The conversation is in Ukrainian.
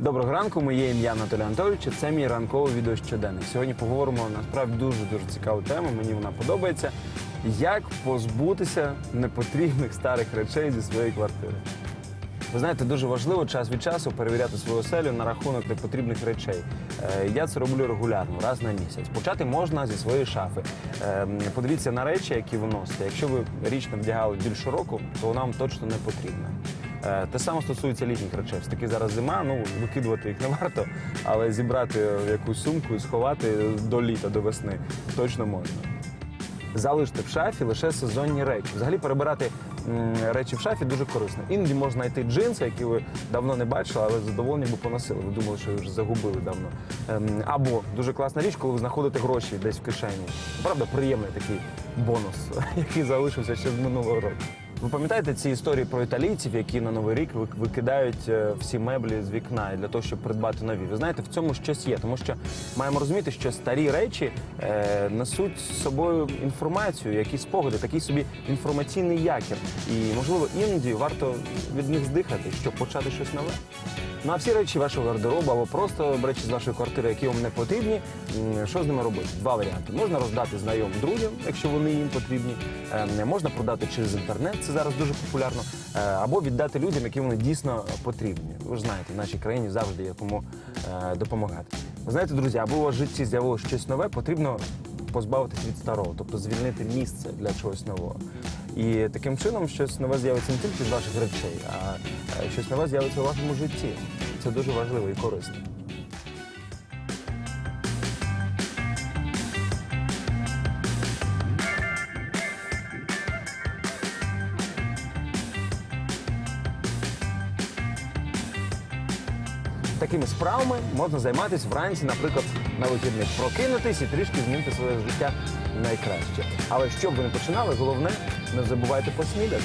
Доброго ранку, моє ім'я Анатолій Анатолійович. Це мій ранковий відео щоденник. Сьогодні поговоримо насправді дуже дуже цікаву тему. Мені вона подобається. Як позбутися непотрібних старих речей зі своєї квартири? Ви знаєте, дуже важливо час від часу перевіряти свою оселю на рахунок непотрібних речей. Е, Я це роблю регулярно, раз на місяць. Почати можна зі своєї шафи. Е, Подивіться на речі, які ви носите. Якщо ви річ не вдягали більше року, то вона вам точно не потрібна. Е, Те саме стосується літніх речей. Все таки зараз зима, ну викидувати їх не варто, але зібрати якусь сумку і сховати до літа, до весни точно можна. Залиште в шафі лише сезонні речі. Взагалі перебирати речі в шафі дуже корисно. Іноді можна знайти джинси, які ви давно не бачили, але задоволені би поносили. Ви думали, що їх вже загубили давно. Ем, або дуже класна річ, коли ви знаходите гроші десь в кишені. Правда, приємний такий бонус, який залишився ще з минулого року. Ви пам'ятаєте ці історії про італійців, які на новий рік викидають е, всі меблі з вікна для того, щоб придбати нові? Ви знаєте, в цьому щось є, тому що маємо розуміти, що старі речі е, несуть з собою інформацію, якісь спогади, такий собі інформаційний якір. І можливо іноді варто від них здихати, щоб почати щось нове. Ну а всі речі вашого гардеробу або просто речі з вашої квартири, які вам не потрібні, що з ними робити? Два варіанти. Можна роздати знайомим друзям, якщо вони їм потрібні. Е, Можна продати через інтернет, це зараз дуже популярно, Е, або віддати людям, які вони дійсно потрібні. Ви ж знаєте, в нашій країні завжди є кому е, допомагати. Ви знаєте, друзі, аби у вас в житті з'явилося щось нове, потрібно позбавитись від старого, тобто звільнити місце для чогось нового. І таким чином щось нове з'явиться не тільки з ваших речей, а е, щось нове з'явиться у вашому житті. Це дуже важливо і корисно. Такими справами можна займатися вранці, наприклад, на вихідних. Прокинутись і трішки змінити своє життя найкраще. Але щоб ви не починали, головне не забувайте поснідати.